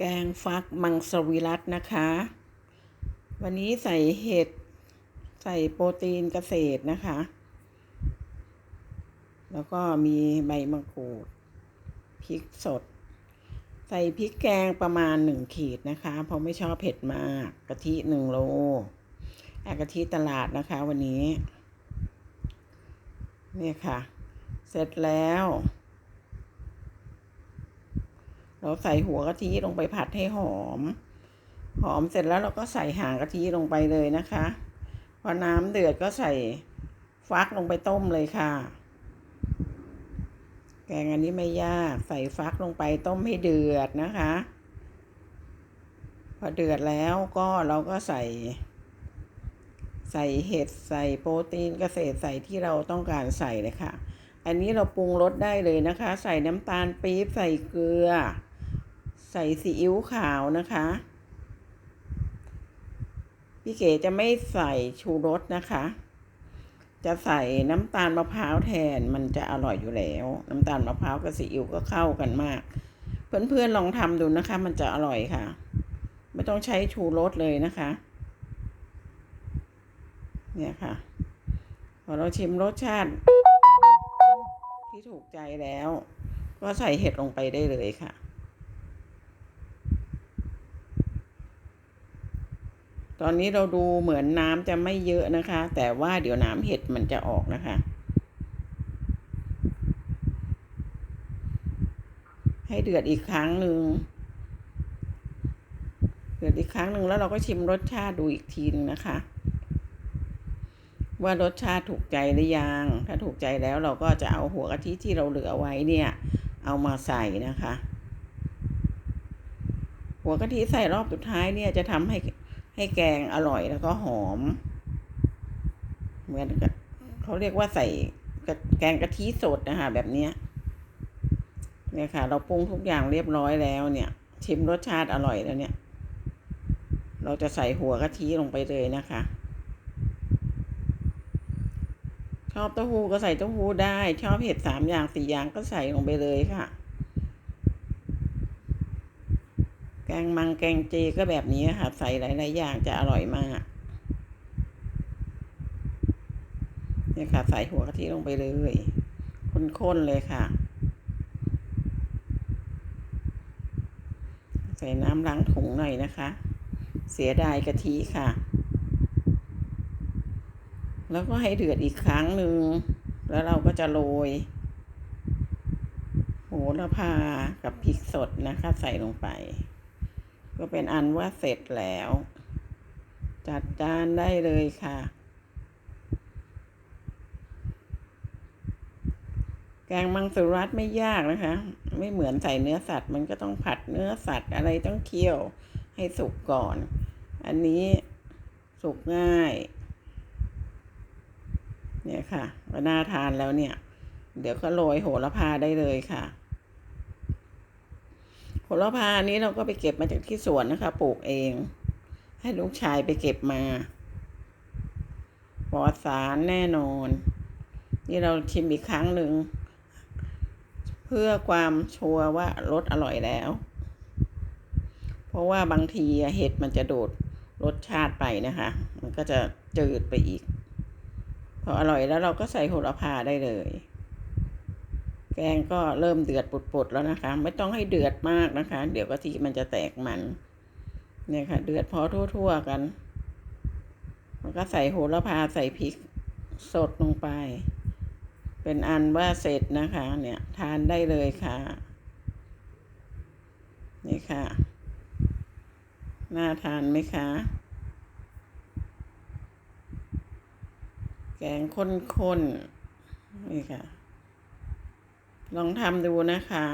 แกงฟักมังสวิรัตนะคะ วันนี้ใส่เห็ด ใส่โปรตีนเกษตรนะคะ แล้วก็มีใบมะกรูดพริกสด ใส่พริกแกงประมาณหนึ่งขีดนะคะ เพราะไม่ชอบเผ็ดมากกะทิหนึ่งโลแอกะทิตลาดนะคะวันนี้ เนี่ยค่ะ เสร็จแล้ว เราใส่หัวกะทิลงไปผัดให้หอม หอมเสร็จแล้วเราก็ใส่หางกะทิลงไปเลยนะคะ พอน้ำเดือดก็ใส่ฟักลงไปต้มเลยค่ะ แกงอันนี้ไม่ยากใส่ฟักลงไปต้มให้เดือดนะคะ พอเดือดแล้วก็เราก็ใส่ ใส่เห็ดใส่โปรตีนเกษตรใส่ที่เราต้องการใส่เลยค่ะอันนี้เราปรุงรสได้เลยนะคะ ใส่น้ำตาลปี๊บใส่เกลือ ใส่ซีอิ๊วขาวนะคะ พี่เก๋จะไม่ใส่ชูรสนะคะ จะใส่น้ำตาลมะพร้าวแทนมันจะอร่อยอยู่แล้ว น้ำตาลมะพร้าวกับซีอิ๊วก็เข้ากันมาก เพื่อนๆลองทำดูนะคะ มันจะอร่อยค่ะ ไม่ต้องใช้ชูรสเลยนะคะ เนี่ยค่ะ พอเราชิมรสชาติ ที่ถูกใจแล้ว ก็ใส่เห็ดลงไปได้เลยค่ะ ตอนนี้เราดูเหมือนน้ำจะไม่เยอะนะคะ แต่ว่าเดี๋ยวน้ำเห็ดมันจะออกนะคะ ให้เดือดอีกครั้งหนึ่งเดือดอีกครั้งหนึ่งแล้วเราก็ชิมรสชาติดูอีกทีนึงนะคะ ว่ารสชาติถูกใจหรือยัง ถ้าถูกใจแล้วเราก็จะเอาหัวกะทิที่เราเหลือไว้เนี่ย เอามาใส่นะคะ หัวกะทิใส่รอบสุดท้ายเนี่ยจะทำให้ ให้แกงอร่อยแล้วก็หอม เหมือนกับเขาเรียกว่าใส่แกงกะทิสดนะคะแบบนี้เนี่ยค่ะ เราปรุงทุกอย่างเรียบร้อยแล้วเนี่ย ชิมรสชาติอร่อยแล้วเนี่ย เราจะใส่หัวกะทิลงไปเลยนะคะชอบเต้าหู้ก็ใส่เต้าหู้ได้ ชอบเห็ดสามอย่างสี่อย่างก็ใส่ลงไปเลยค่ะ แกงมังแกงเจก็แบบนี้ค่ะใส่หลาย ๆ อย่างจะอร่อยมากเนี่ยค่ะ ใส่หัวกะทิลงไปเลยข้นๆเลยค่ะ ใส่น้ำล้างถุงหน่อยนะคะ เสียดายกะทิค่ะ แล้วก็ให้เดือดอีกครั้งหนึ่ง แล้วเราก็จะโรยโหระพากับพริกสดนะคะ ใส่ลงไป ก็เป็นอันว่าเสร็จแล้ว จัดจานได้เลยค่ะ แกงมังสวิรัตไม่ยากนะคะ ไม่เหมือนใส่เนื้อสัตว์ มันก็ต้องผัดเนื้อสัตว์อะไรต้องเคี่ยวให้สุกก่อน อันนี้สุกง่าย เนี่ยค่ะก็น่าทานแล้วเนี่ย เดี๋ยวก็โรยโหระพาได้เลยค่ะ โหระพานี้เราก็ไปเก็บมาจากที่สวนนะคะ ปลูกเอง ให้ลูกชายไปเก็บมาปลอดสารแน่นอน นี่เราชิมอีกครั้งหนึ่ง เพื่อความชัวร์ว่ารสอร่อยแล้ว เพราะว่าบางทีเห็ดมันจะโดดรสชาติไปนะคะ มันก็จะจืดไปอีก พออร่อยแล้วเราก็ใส่โหระพาได้เลย แกงก็เริ่มเดือดปุดๆแล้วนะคะ ไม่ต้องให้เดือดมากนะคะ เดี๋ยวกะทิมันจะแตกมัน เนี่ยค่ะ เดือดพอทั่วๆกันแล้วก็ใส่โหระพาใส่พริกสดลงไป เป็นอันว่าเสร็จนะคะ เนี่ยทานได้เลยค่ะ นี่ค่ะ น่าทานไหมคะ แกงข้นๆนี่ค่ะ ลองทำดูนะคะ